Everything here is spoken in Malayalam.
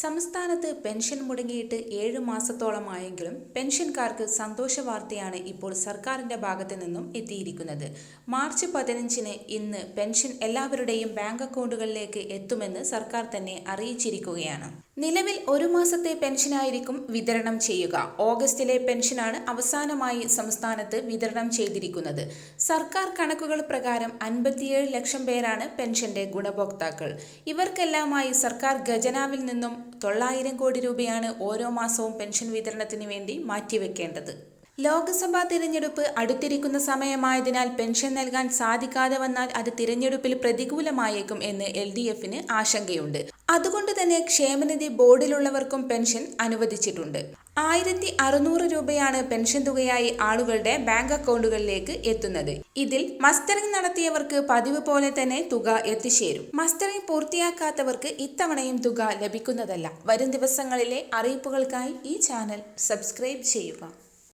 സംസ്ഥാനത്ത് പെൻഷൻ മുടങ്ങിയിട്ട് ഏഴ് മാസത്തോളമായെങ്കിലും പെൻഷൻകാർക്ക് സന്തോഷ വാർത്തയാണ് ഇപ്പോൾ സർക്കാരിന്റെ ഭാഗത്ത് നിന്നും എത്തിയിരിക്കുന്നത്. മാർച്ച് പതിനഞ്ചിന് ഇന്ന് പെൻഷൻ എല്ലാവരുടെയും ബാങ്ക് അക്കൗണ്ടുകളിലേക്ക് എത്തുമെന്ന് സർക്കാർ തന്നെ അറിയിച്ചിരിക്കുകയാണ്. നിലവിൽ ഒരു മാസത്തെ പെൻഷനായിരിക്കും വിതരണം ചെയ്യുക. ഓഗസ്റ്റിലെ പെൻഷനാണ് അവസാനമായി സംസ്ഥാനത്ത് വിതരണം ചെയ്തിരിക്കുന്നത്. സർക്കാർ കണക്കുകൾ പ്രകാരം അൻപത്തിയേഴ് ലക്ഷം പേരാണ് പെൻഷന്റെ ഗുണഭോക്താക്കൾ. ഇവർക്കെല്ലാമായി സർക്കാർ ഖജനാവിൽ നിന്നും തൊള്ളായിരം കോടി രൂപയാണ് ഓരോ മാസവും പെൻഷൻ വിതരണത്തിന് വേണ്ടി മാറ്റിവെക്കേണ്ടത് ലോക്സഭാ തിരഞ്ഞെടുപ്പ് അടുത്തിരിക്കുന്ന സമയമായതിനാൽ പെൻഷൻ നൽകാൻ സാധിക്കാതെ വന്നാൽ അത് തിരഞ്ഞെടുപ്പിൽ പ്രതികൂലമായേക്കും എന്ന് എൽ ഡി എഫിന് ആശങ്കയുണ്ട്. അതുകൊണ്ട് തന്നെ ക്ഷേമനിധി ബോർഡിലുള്ളവർക്കും പെൻഷൻ അനുവദിച്ചിട്ടുണ്ട്. ആയിരത്തി അറുന്നൂറ് രൂപയാണ് പെൻഷൻ തുകയായി ആളുകളുടെ ബാങ്ക് അക്കൗണ്ടുകളിലേക്ക് എത്തുന്നത്. ഇതിൽ മസ്റ്ററിംഗ് നടത്തിയവർക്ക് പതിവ് പോലെ തന്നെ തുക എത്തിച്ചേരും. മസ്റ്ററിംഗ് പൂർത്തിയാക്കാത്തവർക്ക് ഇത്തവണയും തുക ലഭിക്കുന്നതല്ല. വരും ദിവസങ്ങളിലെ അറിയിപ്പുകൾക്കായി ഈ ചാനൽ സബ്സ്ക്രൈബ് ചെയ്യുക.